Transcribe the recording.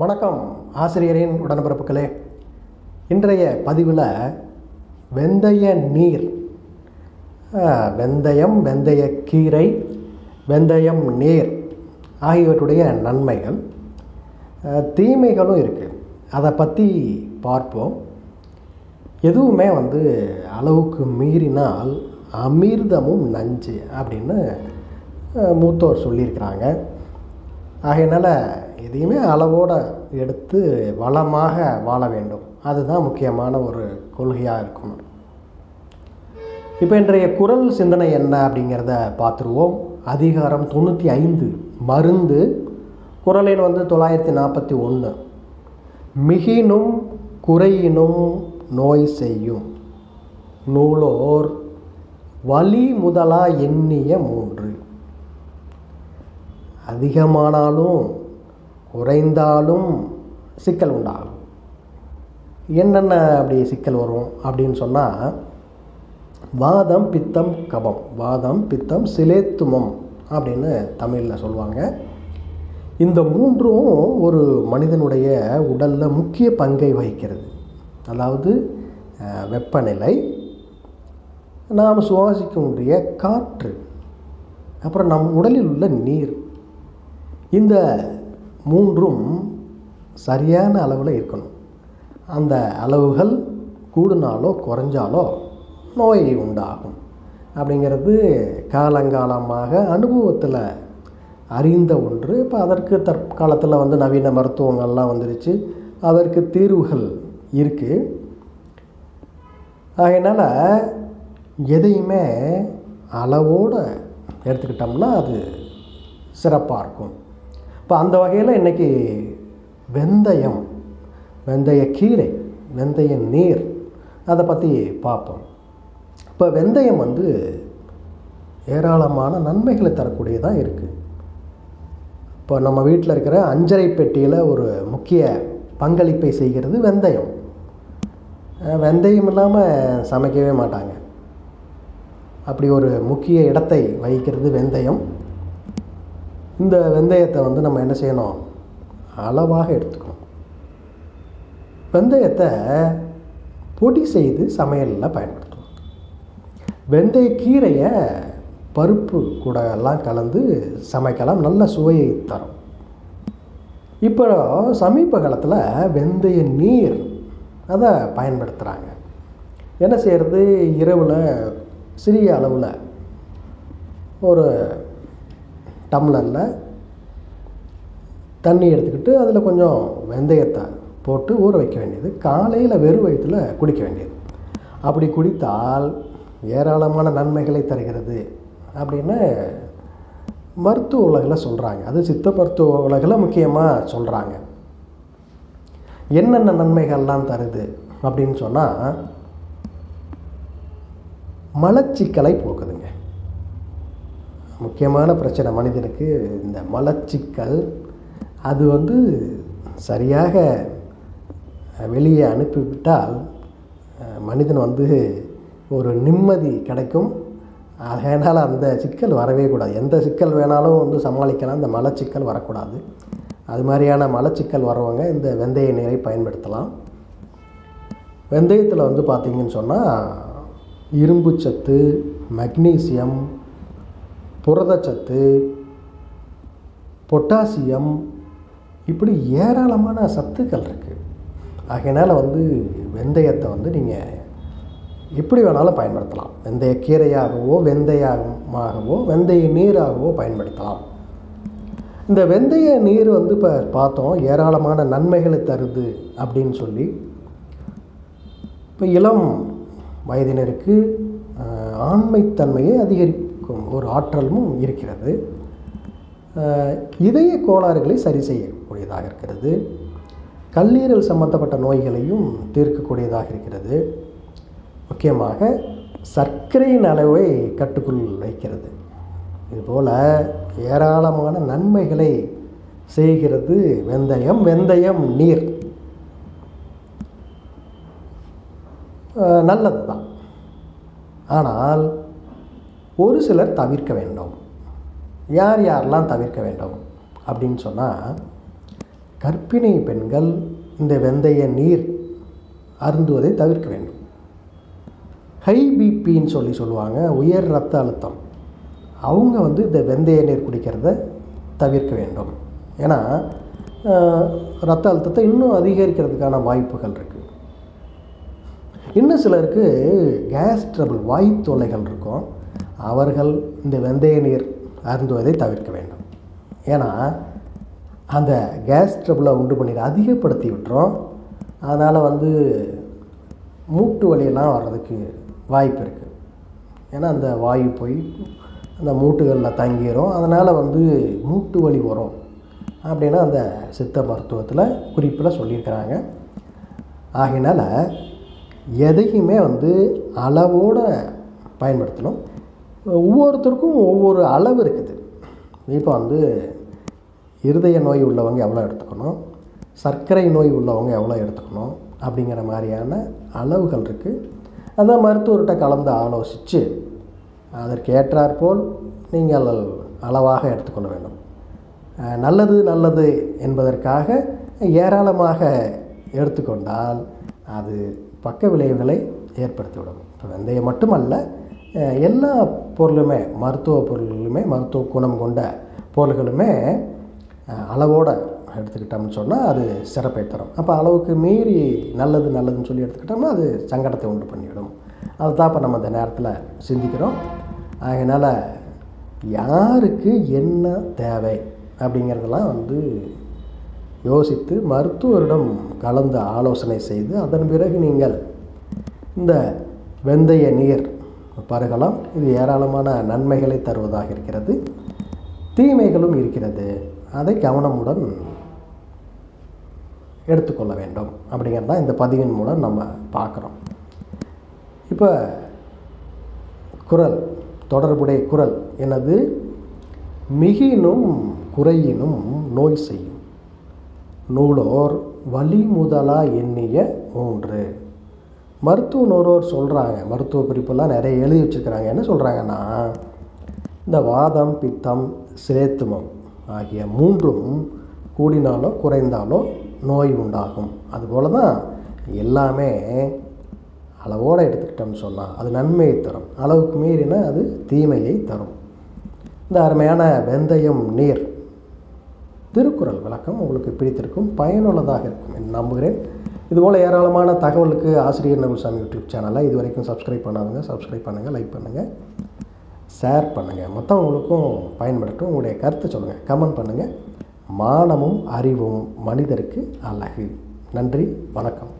வணக்கம் ஆசிரியரின் உடன்பிறப்புகளே. இன்றைய பதிவில் வெந்தய நீர். வெந்தயம் வெந்தய கீரை வெந்தயம் நீர் ஆகியவற்றுடைய நன்மைகள். தீமைகளும் இருக்குது அதை பற்றி பார்ப்போம். எதுவுமே வந்து அளவுக்கு மீறினால் அமிர்தமும் நஞ்சு அப்படின்னு மூத்தோர் சொல்லியிருக்கிறாங்க. ஆகையினால் எதையுமே அளவோடு எடுத்து வளமாக வாழ வேண்டும். அதுதான் முக்கியமான ஒரு கொள்கையாக இருக்கும் இப்போ இன்றைய குரல் சிந்தனை என்ன அப்படிங்கிறத பார்த்துருவோம். அதிகாரம் தொண்ணூற்றி ஐந்து மருந்து குரலின் வந்து தொள்ளாயிரத்தி நாற்பத்தி ஒன்று மிகினும் குறையினும் நோய் செய்யும். நூலோர் வலி முதலா எண்ணிய மூன்று. அதிகமானாலும் குறைந்தாலும் சிக்கல் உண்டாகும். என்னென்ன அப்படி சிக்கல் வரும் அப்படின்னு சொன்னால் வாதம் பித்தம் கபம். வாதம் பித்தம் சிலேத்துமம் அப்படின்னு தமிழில் சொல்லுவாங்க. இந்த மூன்றும் ஒரு மனிதனுடைய உடலில் முக்கிய பங்கை வகிக்கிறது. அதாவது வெப்பநிலை நாம் சுவாசிக்கக்கூடிய காற்று அப்புறம் நம் உடலில் உள்ள நீர். இந்த மூன்றும் சரியான அளவில் இருக்கணும். அந்த அளவுகள் கூடுனாலோ குறைஞ்சாலோ நோய் உண்டாகும். அப்படிங்கிறது காலங்காலமாக அனுபவத்தில் அறிந்த ஒன்று. இப்போ அதற்கு தற்காலத்தில் வந்து நவீன மருத்துவங்கள்லாம் வந்துருச்சு. அதற்கு தீர்வுகள் இருக்குது அதனால் எதையுமே அளவோடு எடுத்துக்கிட்டோம்னா அது சிறப்பாக இருக்கும். இப்போ அந்த வகையில் இன்றைக்கி வெந்தயம் வெந்தய கீரை வெந்தய நீர் அதை பற்றி பார்ப்போம். இப்போ வெந்தயம் வந்து ஏராளமான நன்மைகளை தரக்கூடியதாக இருக்குது இப்போ நம்ம வீட்டில் இருக்கிற அஞ்சரை பெட்டியில் ஒரு முக்கிய பங்களிப்பை செய்கிறது வெந்தயம். வெந்தயம் இல்லாமல் சமைக்கவே மாட்டாங்க. அப்படி ஒரு முக்கிய இடத்தை வகிக்கிறது வெந்தயம். இந்த வெந்தயத்தை வந்து நம்ம என்ன செய்யணும்? அளவாக எடுத்துக்கணும். வெந்தயத்தை பொடி செய்து சமையலில் பயன்படுத்தணும். வெந்தய கீரையை பருப்பு கூட எல்லாம் கலந்து சமைக்கலாம். நல்ல சுவையை தரும். இப்போ சமீப காலத்தில் வெந்தய நீர் அதை பயன்படுத்துகிறாங்க என்ன செய்கிறது இரவில் சிறிய அளவில் ஒரு டம்ளரில் தண்ணி எடுத்துக்கிட்டு அதில் கொஞ்சம் வெந்தயத்தை போட்டு ஊற வைக்க வேண்டியது. காலையில் வெறும் வயிற்றில் குடிக்க வேண்டியது. அப்படி குடித்தால் ஏராளமான நன்மைகளை தருகிறது அப்படின்னு மருத்துவ உலகில் சொல்கிறாங்க அது சித்த மருத்துவ உலகில் முக்கியமாக சொல்கிறாங்க என்னென்ன நன்மைகள்லாம் தருது அப்படின்னு சொன்னால் மலச்சிக்கலை போக்குதுங்க. முக்கியமான பிரச்சனை மனிதனுக்கு இந்த மலச்சிக்கல் அது வந்து சரியாக வெளியே அனுப்பிவிட்டால் மனிதன் வந்து ஒரு நிம்மதி கிடைக்கும். அதனால் அந்த சிக்கல் வரவே கூடாது. எந்த சிக்கல் வேணாலும் வந்து சமாளிக்கலாம். இந்த மலச்சிக்கல் வரக்கூடாது. அது மாதிரியான மலச்சிக்கல் வரவங்க இந்த வெந்தய நீரை பயன்படுத்தலாம். வெந்தயத்தில் வந்து பார்த்திங்கன்னு சொன்னால் இரும்பு சத்து மக்னீசியம் புரதச்சத்து பொட்டாசியம் இப்படி ஏராளமான சத்துக்கள் இருக்குது ஆகையினால் வந்து வெந்தயத்தை வந்து நீங்கள் எப்படி வேணாலும் பயன்படுத்தலாம். வெந்தய கீரையாகவோ வெந்தயமாகவோ வெந்தய நீராகவோ பயன்படுத்தலாம். இந்த வெந்தய நீர் வந்து இப்போ பார்த்தோம் ஏராளமான நன்மைகளை தருது அப்படின்னு சொல்லி இப்போ இளம் வயதினருக்கு ஆண்மைத்தன்மையை அதிகரி அதிகரிக்கும் ஒரு ஆற்றலும் இருக்கிறது. இதய கோளாறுகளை சரி செய்யக்கூடியதாக இருக்கிறது. கல்லீரல் சம்பந்தப்பட்ட நோய்களையும் தீர்க்கக்கூடியதாக இருக்கிறது. முக்கியமாக சர்க்கரையின் அளவை கட்டுக்குள் வைக்கிறது. இதுபோல் ஏராளமான நன்மைகளை செய்கிறது வெந்தயம் வெந்தயம் நீர். நல்லது தான் ஆனால் ஒரு சிலர் தவிர்க்க வேண்டும். யார் யாரெல்லாம் தவிர்க்க வேண்டும்? அப்படின்னு சொன்னால் கர்ப்பிணி பெண்கள் இந்த வெந்தய நீர் அருந்துவதை தவிர்க்க வேண்டும். ஹை பிபின்னு சொல்லி சொல்லுவாங்க உயர் ரத்த அழுத்தம். அவங்க வந்து இந்த வெந்தய நீர் குடிக்கிறத தவிர்க்க வேண்டும். ஏன்னா ரத்த அழுத்தத்தை இன்னும் அதிகரிக்கிறதுக்கான வாய்ப்புகள் இருக்குது இன்னும் சிலருக்கு கேஸ் ட்ரபிள் வாய் தொல்லைகள் இருக்கும். அவர்கள் இந்த வெந்தய நீர் அருந்துவதை தவிர்க்க வேண்டும். ஏன்னா அந்த கேஸ் ட்ரபிளை உண்டு பண்ணி அதிகப்படுத்தி விட்டுரும் அதனால் வந்து மூட்டு வலியெல்லாம் வர்றதுக்கு வாய்ப்பு இருக்குது ஏன்னா அந்த வாயு போய் அந்த மூட்டுகளில் தங்கிரும். அதனால் வந்து மூட்டு வலி வரும் அப்படின்னா அந்த சித்த மருத்துவத்தில் குறிப்பில் சொல்லியிருக்கிறாங்க. ஆகையினால் எதையுமே வந்து அளவோடு பயன்படுத்தணும். ஒவ்வொருத்தருக்கும் ஒவ்வொரு அளவு இருக்குது. இப்போ வந்து இருதய நோய் உள்ளவங்க எவ்வளோ எடுத்துக்கணும்? சர்க்கரை நோய் உள்ளவங்க எவ்வளோ எடுத்துக்கணும்? அப்படிங்கிற மாதிரியான அளவுகள் இருக்குது அந்த மருத்துவர்கிட்ட கலந்து ஆலோசித்து அதற்கு ஏற்றாற்போல் நீங்கள் அளவாக எடுத்துக்கொள்ள வேண்டும். நல்லது நல்லது என்பதற்காக ஏராளமாக எடுத்துக்கொண்டால் அது பக்க விளைவுகளை ஏற்படுத்திவிடும். இப்போ வெந்தயம் மட்டுமல்ல எல்லா பொருளுமே மருத்துவ பொருள்களுமே மருத்துவ குணம் கொண்ட பொருள்களுமே அளவோடு எடுத்துக்கிட்டோம்னு சொன்னால் அது சிறப்பை தரும். அப்போ அளவுக்கு மீறி நல்லது நல்லதுன்னு சொல்லி எடுத்துக்கிட்டோம்னா அது சங்கடத்தை உண்டு பண்ணிவிடும் அதுதான் இப்போ நம்ம இந்த நேரத்தில் சிந்திக்கிறோம். அதனால் யாருக்கு என்ன தேவை அப்படிங்கிறதெல்லாம் வந்து யோசித்து மருத்துவரிடம் கலந்து ஆலோசனை செய்து அதன் பிறகு நீங்கள் இந்த வெந்தய நீர் பருகலாம் இது ஏராளமான நன்மைகளை தருவதாக இருக்கிறது. தீமைகளும் இருக்கிறது. அதை கவனமுடன் எடுத்துக்கொள்ள வேண்டும். அப்படிங்கிறது தான் இந்த பதிவின் மூலம் நம்ம பார்க்குறோம். இப்போ குரல் தொடர்புடைய குரல் எனது மிகினும் குறையினும் நோய் செய்யும். நூலோர் வலி முதலா எண்ணிய மூன்று. மருத்துவ நூலோர் சொல்கிறாங்க மருத்துவ குறிப்பெல்லாம் நிறைய எழுதி வச்சுருக்கிறாங்க. என்ன சொல்கிறாங்கன்னா இந்த வாதம் பித்தம் சிரேத்துமம் ஆகிய மூன்றும் கூடினாலோ குறைந்தாலோ நோய் உண்டாகும். அதுபோல் தான் எல்லாமே அளவோடு எடுத்துக்கிட்டோம்னு சொன்னால் அது நன்மையை தரும். அளவுக்கு மீறினா அது தீமையை தரும். இந்த அருமையான வெந்தயம் நீர். திருக்குறள் விளக்கம் உங்களுக்கு பிடித்திருக்கும் பயனுள்ளதாக இருக்கும் என்று நம்புகிறேன். இதுபோல் ஏராளமான தகவலுக்கு ஆசிரியர் நகுல்சாமி யூடியூப் சேனலை இது வரைக்கும் சப்ஸ்கிரைப் பண்ணாதுங்க சப்ஸ்கிரைப் பண்ணுங்கள் லைக் பண்ணுங்கள் ஷேர் பண்ணுங்கள் மற்றவங்களுக்கும் பயன்படட்டும். உங்களுடைய கருத்தை சொல்லுங்கள் கமெண்ட் பண்ணுங்கள் மானமும் அறிவும் மனிதருக்கு அழகு. நன்றி வணக்கம்.